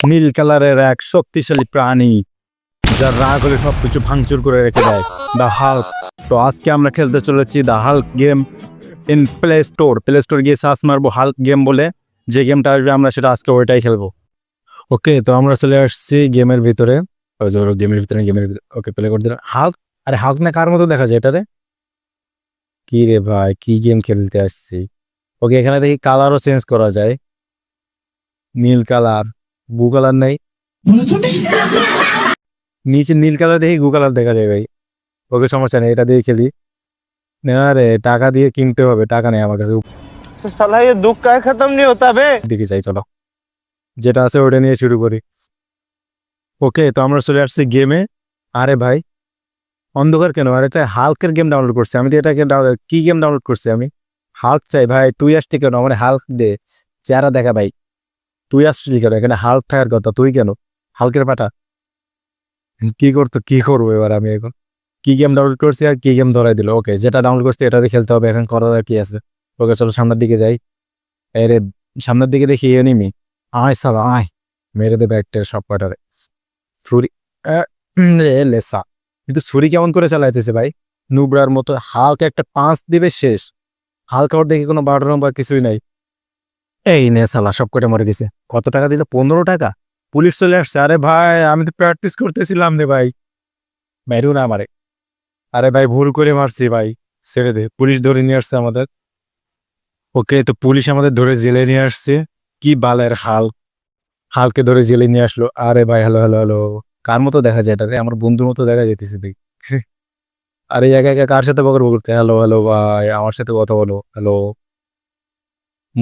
নীল কালারের এক শক্তিশালী প্রাণী, যার রাগ হলে সবকিছু ভাঙচুর করে রেখে দেয়। দ্য হাল্ক তো আজকে আমরা খেলতে চলেছি the Hulk game in play store play store গিয়ে সার্চ মারবো হাল্ক গেম বলে। যে গেমটা আসবে আমরা সেটা আজকে ওইটাই খেলব। ওকে তো আমরা চলে আসছি গেমের ভিতরে। গেমের ভিতরে গেমের ভিতরে। ওকে প্লে করে দিলাম। হাল্ক আরে হাল্ক না কার মতো দেখা যায় এটারে কি রে ভাই, কি গেম খেলতে আসছি? ওকে এখানে দেখি কালারও চেঞ্জ করা যায়। নীল কালার ব্লু কালার নেই নিচে নীল কালার দেখি গু কালার দেখা যায় ভাই ওকে সমস্যা নেই এটা দিয়ে খেলি না রে টাকা দিয়ে কিনতে হবে টাকা নেই আমার কাছে तो साला ये दुख का खत्म नहीं होता बे দিকে চাই চলো যেটা আছে ওটা নিয়ে শুরু করি ওকে তো আমরা চলে আসছি গেমে আরে ভাই অন্ধকার কেন আর এটা হাল্কের গেম ডাউনলোড করছি আমি তো এটাকে ডাউনলোড কি গেম ডাউনলোড করছি আমি হাল্ক চাই ভাই তুই আসছি কেন আমার হাল্ক দে চেহারা দেখা ভাই তুই আসছিলি কেন? এখানে হাল থাকার কথা, তুই কেন? হালকের পাটা। কি করতো, কি করব এবার আমি এখন? কি গেম ডাউনলোড করছি আর কি গেম ধরাই দিল? ওকে যেটা ডাউনলোড করছি এটাতে খেলতে হবে, এখন করার আর কি আছে? ওকে চলো সামনের দিকে যাই। এরে সামনের দিকে দেখি এনিমি আয় সাল, আয়। মেরে দেবে একটা সব কটারে ছুরি লেসা। কিন্তু ছুরি কেমন করে চালাইতেছে ভাই? নুবরার মতো হালকা একটা পাঁচ দিবে শেষ। হালকা ওর দেখি কোনো বাটন বা কিছুই নাই। এই নে সালা সব কটা মরে গেছে। কত টাকা দিল? পনেরো টাকা? পুলিশ চলে আসছে। আরে ভাই, আমি তো প্র্যাকটিস করতেছিলাম রে ভাই। মেরু না আমারে। আরে ভাই, ভুল করে মারছি ভাই। ছেড়ে দে, পুলিশ ধরে নিয়ে আসছে আমাদের। ওকে, তো পুলিশ আমাদের ধরে জেলে নিয়ে আসছে। কি বালের হাল। হালকে ধরে জেলে নিয়ে আসলো। আরে ভাই হ্যালো হ্যালো হ্যালো কার মতো দেখা যায় এটা রে? আমার বন্ধুর মতো দেখা যেতেছে দেখ। আরে একা একা কার সাথে বকর বকরতে হ্যালো হ্যালো ভাই, আমার সাথে কথা বলো। হ্যালো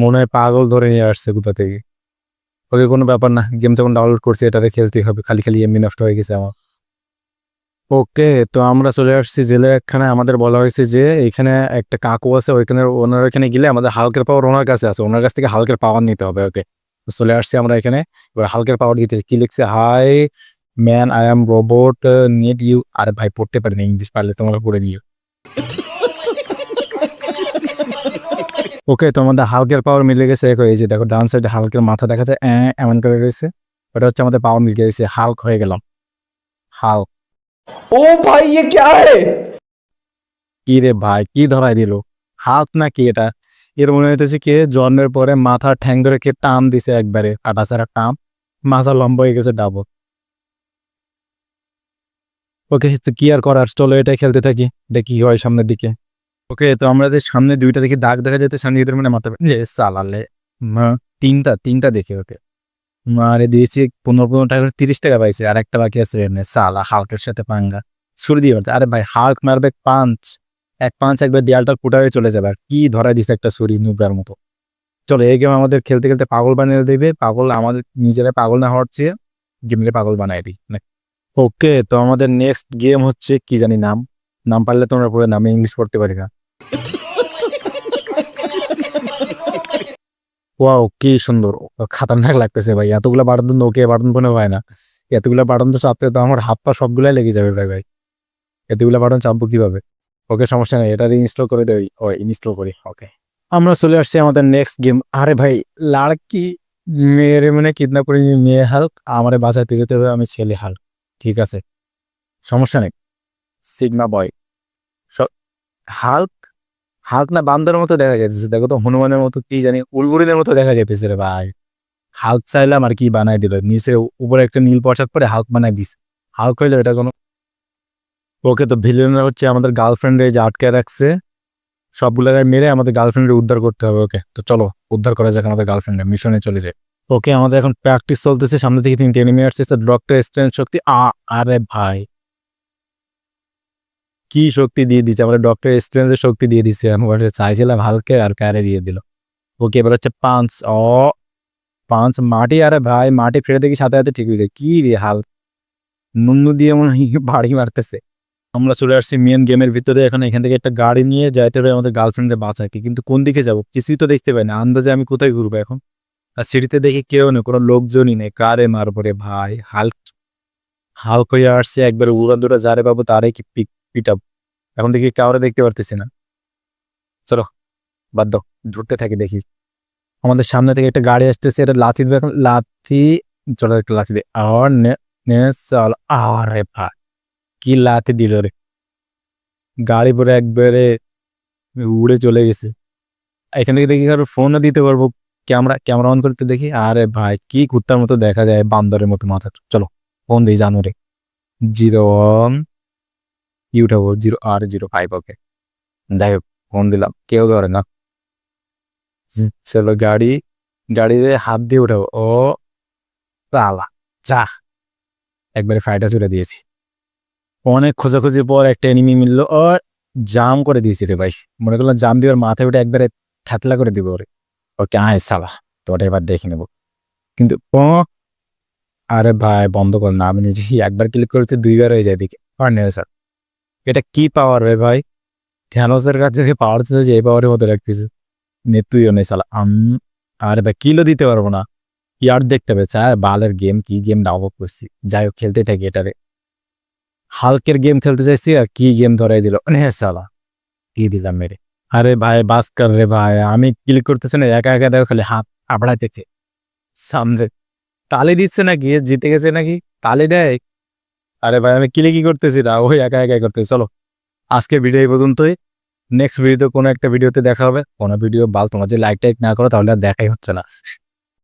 মনে হয় পাগল ধরে নিয়ে আসছে কোথা থেকে? ওকে কোনো ব্যাপার না গেম যখন ডাউনলোড করছি, এটাতে খেলতেই হবে। খালি খালি এমনি নষ্ট হয়ে গেছে আমার। ওকে, তো আমরা চলে আসছি জেলের একখানে। আমাদের বলা হয়েছে যে, এখানে একটা কাকু আছে, ওইখানে ওনার এখানে গেলে আমাদের হালকের পাওয়ার ওনার কাছে আছে। ওনার কাছ থেকে হালকের পাওয়ার নিতে হবে, ওকে। চলে আসছি আমরা এখানে। এবার হালকের পাওয়ার দিতে কি লিখছে? Hi man I am robot need you আরে ভাই, পড়তে পারি না ইংলিশ পারলে তোমরা পড়ে নিও। ওকে তো আমাদের হালকের পাওয়ার মিলে গেছে। দেখো যে দেখো ডান সাইডে হালকের মাথা দেখা যায় এমন করে রয়েছে। ওটা হচ্ছে আমাদের পাওয়ার মিলে গেছে হালক হয়ে গেলাম। হালক ও ভাই ইয়ে ক্যা আরে? কি রে ভাই কি ধরাই দিল? হাত না কি এটা? এর মনে হইতেছে কে জন্মের পরে মাথার ঠ্যাং ধরে কে টান দিছে একবারে। কাটা সারা টান মাথা লম্বা হয়ে গেছে ডাবল ওকে তো কি আর করার? চলো এটাই খেলতে থাকি দেখি হয় সামনের দিকে। ওকে, তো আমরা যে সামনে দুইটা দেখি, দাগ দেখা যেতে সামনে এদের মানে মাথা যে সালালে মা, তিনটা তিনটা দেখে ওকে। মারে দিয়েছি পনেরো পনেরো টাকা তিরিশ টাকা পাইছে, আর একটা বাকি আছে এমনি, সালা, হালকের সাথে পাঙ্গা। ছুরি দিয়ে মারতে, আরে ভাই, হাল্ক মারবে পাঞ্চ এক পাঁচ একবার দেয়ালটা ফুটা হয়ে চলে যাবে, আর কি ধরাই দিছে একটা ছুরি নুবরার মতো। চলো, এই গেম আমাদের খেলতে খেলতে পাগল বানিয়ে দেবে, পাগল আমাদের নিজেরা পাগল না হওয়ার চেয়ে গেমলে পাগল বানাই দিই ওকে, তো আমাদের নেক্সট গেম হচ্ছে কি জানি নাম? নাম পারলে তোমরা পড়ে নামে ইংলিশ পড়তে পারি না। ওয়াও কি সুন্দর। খাতারনাক লাগতেছে ভাই। এতগুলা বাটন তো নোকিয়া বাটন ফোনে হয় না। এতগুলা বাটন তো চাপতে তো আমার হাত পা সবগুলাই লেগে যাবে ভাই ভাই। এতগুলা বাটন চাপবো কীভাবে? ওকে, সমস্যা নেই। এটা ইনস্টল করে দেই। ও ইনস্টল করি। ওকে। আমরা চলে আসছি আমাদের নেক্সট গেম আরে ভাই লাড়কি মেয়েরে মানে কিডন্যাপ করে মেয়ে হাল্ক আমারে বাঁচাতে যেতে হবে আমি ছেলে হাল্ক ঠিক আছে? সমস্যা নেই। সিগমা বয় হাল্ক হাল্ক না বান্দরের মতো দেখা যাইতেছে। দেখো তো হনুমানের মতো কি জানি উলগুড়িদের মতো দেখা যাইতেছে রে ভাই। হাল্ক চাইলাম আর কি বানাই দিল। নিচে উপরে একটা নীল পোশাক পরে হাল্ক বানাই দিস হাল্ক হইল এটা কোনো ওকে তো ভিলেনরা হচ্ছে আমাদের গার্লফ্রেন্ডে যে আটকে রাখছে। সবগুলোকে মেরে আমাদের গার্লফ্রেন্ডে উদ্ধার করতে হবে। ওকে, তো চলো, উদ্ধার করা যাক আমাদের গার্লফ্রেন্ডে মিশনে চলে যায় ওকে, আমাদের এখন প্র্যাকটিস চলতেছে। সামনে থেকে তিনটে এনিমি আসছে। ডক্টর স্ট্রেন শক্তি। আরে ভাই। কি শক্তি দিয়ে দিচ্ছে আমরা ডক্টর স্ট্রেঞ্জের শক্তি দিয়ে দিচ্ছে আমি বলছে চাইছিলাম হালকে আর ক্যারে দিয়ে দিল। ওকে, এবার হচ্ছে পাঁচ, অ, পাঁচ, মাটি, আরে ভাই, মাটি ফেলে দেখি সাথে সাথে ঠিক হয়ে যায়। কি রে হাল? নুন্নু দিয়ে মনে বাড়ি মারতেছে। আমরা চলে আসছি মেন গেমের ভিতরে। এখন এখান থেকে একটা গাড়ি নিয়ে যাইতে হবে আমাদের গার্লফ্রেন্ডের বাঁচাকে কিন্তু কোন দিকে যাব? কিছুই তো দেখতে পাই না। আন্দাজে আমি কোথায় ঘুরবো এখন? আর সিঁড়িতে দেখি কেউ নেই, কোনো লোকজনই নেই। কারে মারবো রে ভাই? হাল্ক হাল্ক হয়ে আসছে। একবার উড়া দুরা যারে পাবো তারে কি পিক পিটাব এখন দেখি কাউরে দেখতে পারতেছি না। চলো, বাদ দাও ঘুরতে থাকি, দেখি। আমাদের সামনে থেকে একটা গাড়ি আসতেছে, এটা লাথি দেবে এখন, লাথি, চলো একটা লাথি দে আর চল আরে ভাই, কি লাথি দিল রে। গাড়ি পরে একবারে উড়ে চলে গেছে। এখান থেকে দেখি কারও ফোনও দিতে পারব ক্যামেরা ক্যামেরা অন করতে দেখি। আরে ভাই, কি কুত্তার মতো দেখা যায়, বান্দরের মতো মাথা চলো ফোন দিই জানো রে। জিরো ওয়ান উঠাবো জিরো আর জিরো ফাইভ ওকে যাই হোক ফোন দিলাম কেউ ধরে না চলো গাড়ি গাড়িতে হাত দিয়ে উঠাবো ও তালা যা একবারে ফাইটা চলে দিয়েছি অনেক খোঁজাখুঁজির পর একটা এনিমি মিললো আর জাম করে দিয়েছি রে ভাই মনে করলাম জাম দিয়ে মাথায় উঠে একবারে খ্যাতলা করে দিব ওরে ওকে আয় সালা তোটা এবার দেখে নেব কিন্তু ও আরে ভাই বন্ধ কর না আমি নিজে একবার ক্লিক করেছি দুইবার হয়ে যায় দিকে আর নেই স্যার এটা কি পাওয়ার রে ভাই? থ্যানোসের কাছ থেকে পাওয়ার ছিল যে এই পাওয়ারের মতো রাখতেছে। নে তুইও নেই সালা আম, আরে ভাই কিলো দিতে পারব না। ইয়ার দেখতে হবে, স্যার, বালের গেম কি গেম ডাউনলোড করছি। যাই হোক, খেলতে থাকি এটারে হালকের গেম খেলতে চাইছি আর কি গেম ধরাই দিল। নে সালা কি দিলাম মেরে আরে ভাই বাস কর রে ভাই, আমি ক্লিক করতেছি না, একা একা দেখো খালি হাত আবড়াইতেছে। সামনে তালে দিচ্ছে নাকি? জিতে গেছে নাকি? তালে দেয়? আরে ভাই, আমি কিনে কি করতেছি না ওই একা একাই করতেছি, চলো। আজকে ভিডিও এই পর্যন্তই। নেক্সট ভিডিওতে কোনো একটা ভিডিওতে দেখা হবে। কোনো ভিডিও বাল তোমার যদি লাইক টাইক না করো, তাহলে আর দেখাই হচ্ছে না।